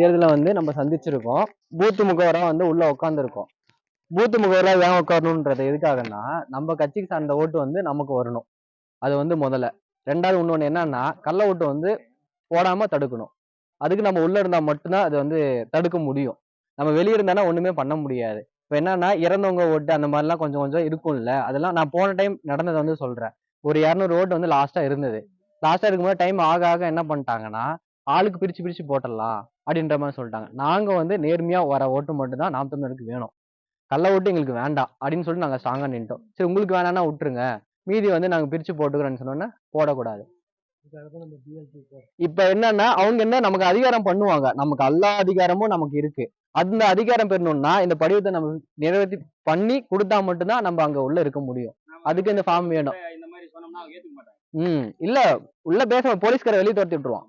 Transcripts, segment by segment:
தேர்தலில் வந்து நம்ம சந்திச்சிருக்கோம். பூத்து முகவராக வந்து உள்ளே உட்காந்துருக்கோம் பூத்து முகவராக ஏன் உட்காரணுன்றது எதுக்காகன்னா நம்ம கட்சிக்கு சார்ந்த ஓட்டு வந்து நமக்கு வரணும். அது வந்து முதல்ல. ரெண்டாவது இன்னொன்று என்னன்னா கள்ள ஓட்டு வந்து போடாம தடுக்கணும். அதுக்கு நம்ம உள்ளே இருந்தால் மட்டும்தான் அது வந்து தடுக்க முடியும். நம்ம வெளியே இருந்தானா ஒன்றுமே பண்ண முடியாது. இப்போ என்னன்னா இறந்தவங்க ஓட்டு அந்த மாதிரிலாம் கொஞ்சம் கொஞ்சம் இருக்கும்ல அதெல்லாம் நான் போன டைம் நடந்ததை வந்து சொல்கிறேன் ஒரு இரநூறு ஓட்டு வந்து லாஸ்ட்டாக இருந்தது. லாஸ்ட்டாக இருக்கும்போது டைம் ஆக ஆக என்ன பண்ணிட்டாங்கன்னா ஆளுக்கு பிரிச்சு பிரித்து போட்டுடலாம். அப்படின்ற மாதிரி சொல்லிட்டாங்க. நாங்க வந்து நேர்மையா வர ஓட்டு மட்டும் தான் நாம் தமிழருக்கு வேணும். கள்ள ஓட்டு எங்களுக்கு வேண்டாம் அப்படின்னு சொல்லிட்டு நாங்க ஸ்ட்ராங்கா நின்ட்டோம் சரி உங்களுக்கு வேணாம்னா விட்டுருங்க. மீதி வந்து நாங்க பிரிச்சு போட்டுக்கிறோம்னு சொன்னோன்னே போடக்கூடாது. இப்ப என்னன்னா அவங்க என்ன நமக்கு அதிகாரம் பண்ணுவாங்க. நமக்கு எல்லா அதிகாரமும் நமக்கு இருக்கு. அந்த அதிகாரம் பெறணும்னா இந்த படிவத்தை நம்ம நிறைவேற்றி பண்ணி கொடுத்தா மட்டும்தான் நம்ம அங்க உள்ள இருக்க முடியும். அதுக்கு இந்த ஃபார்ம் வேணும். ம் இல்ல. உள்ள பேச போலீஸ்கார வெளியே துரத்தி விட்டுருவான்.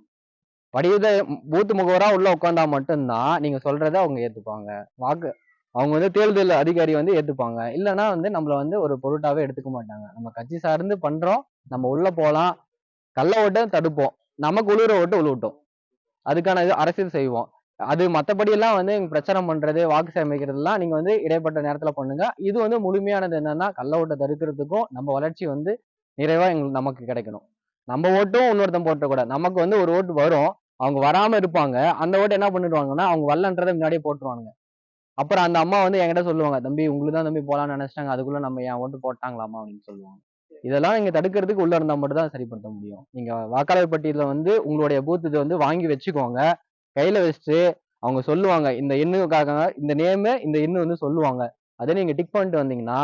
படியுத பூத்து முகவரா உள்ள உட்காந்தா மட்டும்தான் நீங்க சொல்றத அவங்க ஏத்துப்பாங்க. வாக்கு அவங்க வந்து தேர்தல் அதிகாரி வந்து ஏத்துப்பாங்க. இல்லைன்னா வந்து நம்மள வந்து ஒரு பொருட்டாவே எடுத்துக்க மாட்டாங்க. நம்ம கட்சி சார்ந்து பண்றோம் நம்ம உள்ள போலாம் கள்ள ஓட்டை தடுப்போம் நமக்கு உழுவுற ஓட்டு உழுவட்டும். அதுக்கான இது அரசியல் செய்வோம். அது மற்றபடி எல்லாம் வந்து பிரச்சாரம் பண்றது வாக்கு சேமிக்கிறதுலாம் நீங்க வந்து இடைப்பட்ட நேரத்துல பண்ணுங்க. இது வந்து முழுமையானது என்னன்னா கள்ள ஓட்டை தடுக்கிறதுக்கும் நம்ம வளர்ச்சி வந்து நிறைவா எங்களுக்கு நமக்கு கிடைக்கணும். நம்ம ஓட்டும் இன்னொருத்தன் போட்டக்கூடாது நமக்கு வந்து ஒரு ஓட்டு வரும். அவங்க வராமல் இருப்பாங்க. அந்த ஓட்டை என்ன பண்ணிடுவாங்கன்னா அவங்க வரலன்றதை முன்னாடியே போட்டுருவானுங்க. அப்புறம் அந்த அம்மா வந்து என்கிட்ட சொல்லுவாங்க தம்பி உங்களுக்கு தான் தம்பி போகலான்னு நினச்சிட்டாங்க. அதுக்குள்ளே நம்ம என் ஓட்டு போட்டாங்களாமா? அப்படின்னு சொல்லுவாங்க. இதெல்லாம் நீங்கள் தடுக்கிறதுக்கு உள்ளே இருந்தால் மட்டும் தான் சரிப்படுத்த முடியும். நீங்கள் வாக்காளர் பட்டியலில் வந்து உங்களுடைய பூத்து இதை வந்து வாங்கி வச்சுக்கோங்க. கையில் வச்சுட்டு அவங்க சொல்லுவாங்க இந்த எண்ணுக்காக இந்த நேமு இந்த எண்ணு வந்து சொல்லுவாங்க. அதை நீங்கள் டிக் பண்ணிட்டு வந்தீங்கன்னா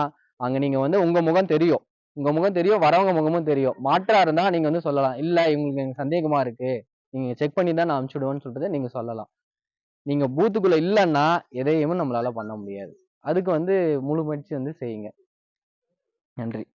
அங்கே நீங்கள் வந்து உங்கள் முகம் தெரியும். உங்கள் முகம் தெரியும் வரவங்க முகமும் தெரியும். மாற்றாக இருந்தால் நீங்கள் வந்து சொல்லலாம். இல்லை இவங்களுக்கு எனக்கு சந்தேகமாக இருக்குது நீங்கள் செக் பண்ணி தான் நான் அனுப்பிச்சுடுவேன்னு சொல்றதை நீங்கள் சொல்லலாம். நீங்கள் பூத்துக்குள்ளே இல்லைன்னா எதையுமே நம்மளால் பண்ண முடியாது. அதுக்கு வந்து முழு முயற்சி வந்து செய்யுங்க. நன்றி.